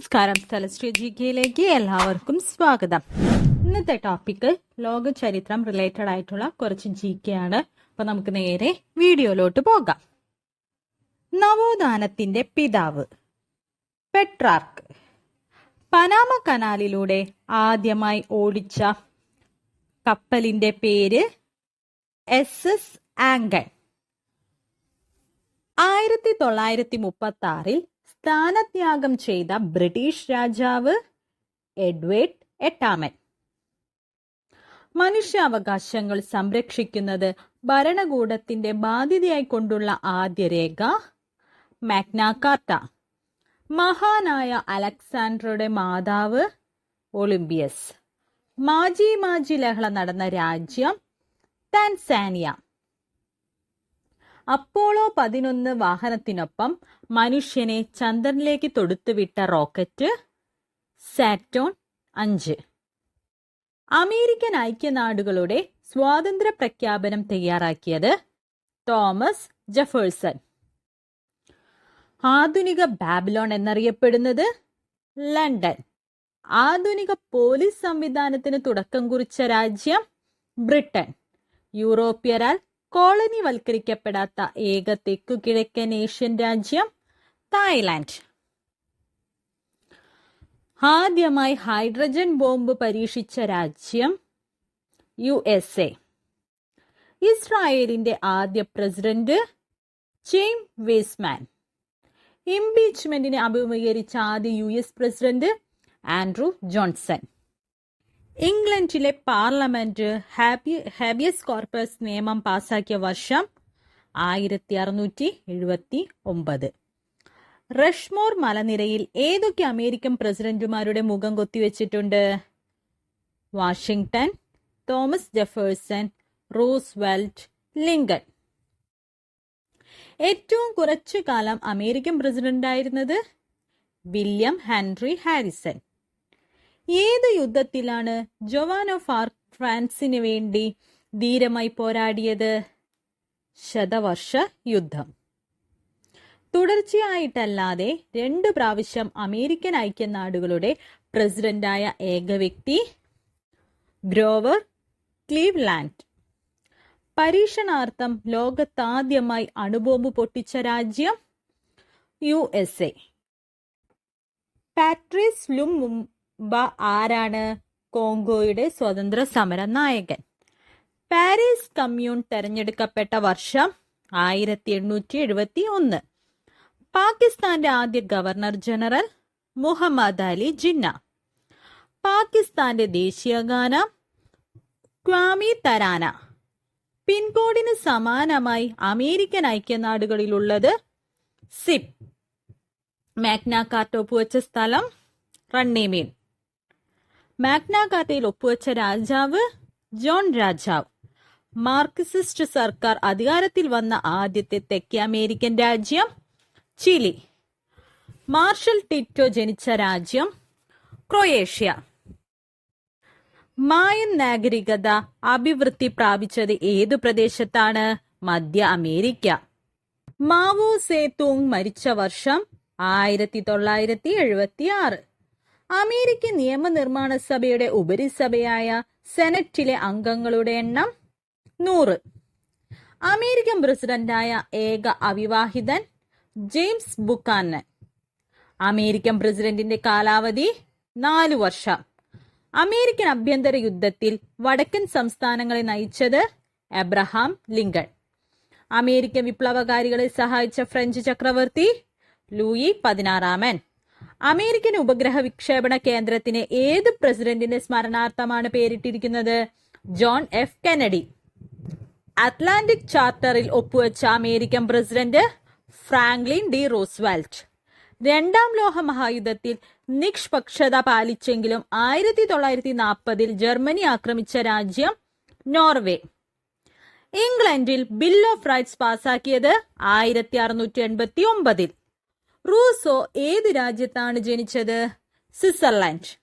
നമസ്കാരം. തലശ്രീ ജി കെയിലേക്ക് എല്ലാവർക്കും സ്വാഗതം. ഇന്നത്തെ ടോപ്പിക്ക് ലോക ചരിത്രം റിലേറ്റഡ് ആയിട്ടുള്ള കുറച്ച് ജി കെ ആണ്. അപ്പൊ നമുക്ക് നേരെ വീഡിയോയിലോട്ട് പോകാം. നവോത്ഥാനത്തിന്റെ പിതാവ് പെട്രാർക്ക്. പനാമ കനാലിലൂടെ ആദ്യമായി ഓടിച്ച കപ്പലിന്റെ പേര് എസ് എസ് ആംഗൺ ആയിരത്തി തൊള്ളായിരത്തി മുപ്പത്തി ആറിൽ സ്ഥാനത്യാഗം ചെയ്ത ബ്രിട്ടീഷ് രാജാവ് എഡ്വേർഡ് എട്ടാമൻ. മനുഷ്യാവകാശങ്ങൾ സംരക്ഷിക്കുന്നത് ഭരണകൂടത്തിന്റെ ബാധ്യതയായി കൊണ്ടുള്ള ആദ്യ രേഖ മാഗ്നാകാർട്ട മഹാനായ അലക്സാണ്ടറുടെ മാതാവ് ഒളിമ്പിയസ്. മാജി മാജി ലഹള നടന്ന രാജ്യം താൻസാനിയ. അപ്പോളോ പതിനൊന്ന് വാഹനത്തിനൊപ്പം മനുഷ്യനെ ചന്ദ്രനിലേക്ക് തൊടുത്തുവിട്ട റോക്കറ്റ് സാറ്റോൺ അഞ്ച്. അമേരിക്കൻ ഐക്യനാടുകളുടെ സ്വാതന്ത്ര്യ പ്രഖ്യാപനം തയ്യാറാക്കിയത് തോമസ് ജഫേഴ്സൺ. ആധുനിക ബാബിലോൺ എന്നറിയപ്പെടുന്നത് ലണ്ടൻ. ആധുനിക പോലീസ് സംവിധാനത്തിന് തുടക്കം കുറിച്ച രാജ്യം ബ്രിട്ടൻ. യൂറോപ്യരാൽ കോളനിവൽക്കരിക്കപ്പെടാത്ത ഏക തെക്കു കിഴക്കൻ ഏഷ്യൻ രാജ്യം തായ്ലാന്റ് ആദ്യമായി ഹൈഡ്രജൻ ബോംബ് പരീക്ഷിച്ച രാജ്യം യു എസ് എ. ഇസ്രായേലിന്റെ ആദ്യ പ്രസിഡന്റ് ജെയിം വേസ്മാൻ ഇംപീച്ച്മെന്റിനെ അഭിമുഖീകരിച്ച ആദ്യ U S president Andrew Johnson. ഇംഗ്ലണ്ടിലെ പാർലമെന്റ് ഹാബി ഹാബിയസ് കോർപ്പസ് നിയമം പാസാക്കിയ വർഷം ആയിരത്തി അറുന്നൂറ്റി എഴുപത്തി ഒമ്പത് റഷ്മോർ മലനിരയിൽ ഏതൊക്കെ അമേരിക്കൻ പ്രസിഡന്റുമാരുടെ മുഖം കൊത്തിവെച്ചിട്ടുണ്ട്? Washington Thomas Jefferson Roosevelt Lincoln. ഏറ്റവും കുറച്ചു കാലം അമേരിക്കൻ പ്രസിഡന്റായിരുന്നത് വില്യം ഹെൻറി ഹാരിസൺ. ഏത് യുദ്ധത്തിലാണ് ജോവാൻ ഓഫ് ആർക്ക് ഫ്രാൻസിന് വേണ്ടി ധീരമായി പോരാടിയത്? ശതവർഷ യുദ്ധം. തുടർച്ചയായിട്ടല്ലാതെ രണ്ട് പ്രാവശ്യം അമേരിക്കൻ ഐക്യനാടുകളുടെ പ്രസിഡന്റായ ഏക വ്യക്തി ഗ്രോവർ ക്ലീവ്ലാൻഡ്. പരീക്ഷണാർത്ഥം ലോകത്താദ്യമായി അണുബോംബ് പൊട്ടിച്ച രാജ്യം U S A. Patrice Lumumba ആരാണ്? കോങ്കോയുടെ സ്വതന്ത്ര സമര നായകൻ പാരീസ് കമ്മ്യൂൺ തെരഞ്ഞെടുക്കപ്പെട്ട വർഷം ആയിരത്തി എണ്ണൂറ്റി എഴുപത്തി ഒന്ന് പാകിസ്ഥാന്റെ ആദ്യ ഗവർണർ ജനറൽ മുഹമ്മദ് അലി ജിന്ന. പാകിസ്ഥാന്റെ ദേശീയ ഗാനം ക്വാമി തരാന. പിൻകോഡിന് സമാനമായി അമേരിക്കൻ ഐക്യനാടുകളിലുള്ളത് സിപ്. മാഗ്ന കാർട്ട ഒപ്പുവെച്ച സ്ഥലം റണ്ണേമേൽ മാഗ്ന കാർട്ടയിൽ ഒപ്പുവെച്ച രാജാവ് ജോൺ രാജാവ്. മാർക്സിസ്റ്റ് സർക്കാർ അധികാരത്തിൽ വന്ന ആദ്യത്തെ തെക്കേ അമേരിക്കൻ രാജ്യം ചിലി. മാർഷൽ ടിറ്റോ ജനിച്ച രാജ്യം ക്രൊയേഷ്യ. മായൻ നാഗരികത അഭിവൃദ്ധി പ്രാപിച്ചത് ഏതു പ്രദേശത്താണ്? മധ്യ അമേരിക്ക. മാവോ സേതൂങ് മരിച്ച വർഷം ആയിരത്തി തൊള്ളായിരത്തി എഴുപത്തി ആറ് അമേരിക്കൻ നിയമനിർമ്മാണ സഭയുടെ ഉപരിസഭയായ സെനറ്റിലെ അംഗങ്ങളുടെ എണ്ണം നൂറ്. അമേരിക്കൻ പ്രസിഡന്റായ ഏക അവിവാഹിതൻ ജെയിംസ് ബുക്കാനൻ. അമേരിക്കൻ പ്രസിഡന്റിന്റെ കാലാവധി നാലു വർഷം. അമേരിക്കൻ അഭ്യന്തര യുദ്ധത്തിൽ വടക്കൻ സംസ്ഥാനങ്ങളെ നയിച്ചത് എബ്രഹാം ലിങ്കൺ. അമേരിക്കൻ വിപ്ലവകാരികളെ സഹായിച്ച ഫ്രഞ്ച് ചക്രവർത്തി ലൂയി പതിനാറാമൻ. അമേരിക്കൻ ഉപഗ്രഹ വിക്ഷേപണ കേന്ദ്രത്തിന് ഏത് പ്രസിഡന്റിന്റെ സ്മരണാർത്ഥമാണ് പേരിട്ടിരിക്കുന്നത്? John F. കെനഡി അറ്റ്ലാന്റിക് ചാർട്ടറിൽ ഒപ്പുവെച്ച American president Franklin D Roosevelt രണ്ടാം ലോക മഹായുദ്ധത്തിൽ നിഷ്പക്ഷത പാലിച്ചെങ്കിലും ആയിരത്തി തൊള്ളായിരത്തി നാൽപ്പതിൽ ജർമ്മനി ആക്രമിച്ച രാജ്യം നോർവേ. ഇംഗ്ലണ്ടിൽ ബിൽ ഓഫ് റൈറ്റ്സ് പാസാക്കിയത് ആയിരത്തി അറുന്നൂറ്റി എൺപത്തി ഒമ്പതിൽ റൂസോ ഏത് രാജ്യത്താണ് ജനിച്ചത്? സ്വിറ്റ്സർലാൻഡ്.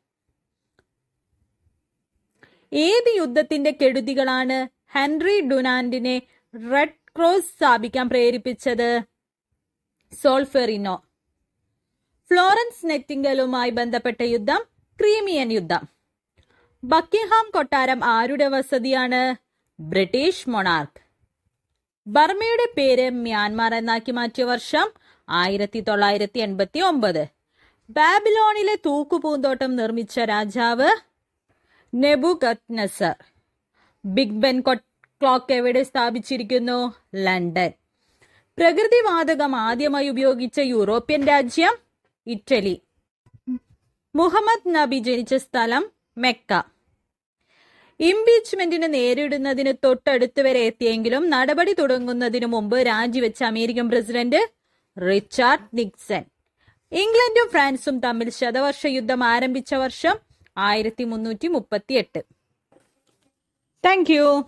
ഏത് യുദ്ധത്തിന്റെ കെടുതികളാണ് ഹെൻറി ഡുനാൻഡിനെ റെഡ് ക്രോസ് സ്ഥാപിക്കാൻ പ്രേരിപ്പിച്ചത്? സോൾഫെറിനോ. ഫ്ലോറൻസ് നെറ്റിംഗലുമായി ബന്ധപ്പെട്ട യുദ്ധം ക്രീമിയൻ യുദ്ധം. ബക്കിംഗ്ഹാം കൊട്ടാരം ആരുടെ വസതിയാണ്? British monarch. ബർമയുടെ പേര് മ്യാൻമാർ എന്നാക്കി മാറ്റിയ വർഷം ആയിരത്തി തൊള്ളായിരത്തി എൺപത്തി ഒമ്പത് ബാബിലോണിലെ തൂക്കുപൂന്തോട്ടം നിർമ്മിച്ച രാജാവ് നെബുഗത് ബിഗ് ബെൻ ക്ലോക്ക് എവിടെ സ്ഥാപിച്ചിരിക്കുന്നു? ലണ്ടൻ. പ്രകൃതിവാതകം ആദ്യമായി ഉപയോഗിച്ച യൂറോപ്യൻ രാജ്യം ഇറ്റലി. മുഹമ്മദ് നബി ജനിച്ച സ്ഥലം മെക്ക. ഇംപീച്ച്മെന്റിന് നേരിടുന്നതിന് തൊട്ടടുത്ത് വരെ എത്തിയെങ്കിലും നടപടി തുടങ്ങുന്നതിനു മുമ്പ് രാജിവെച്ച അമേരിക്കൻ പ്രസിഡന്റ് റിച്ചാർഡ് നിക്സൺ. ഇംഗ്ലണ്ടും ഫ്രാൻസും തമ്മിൽ ശതവർഷ യുദ്ധം ആരംഭിച്ച വർഷം ആയിരത്തി മുന്നൂറ്റി മുപ്പത്തി എട്ട് താങ്ക് യു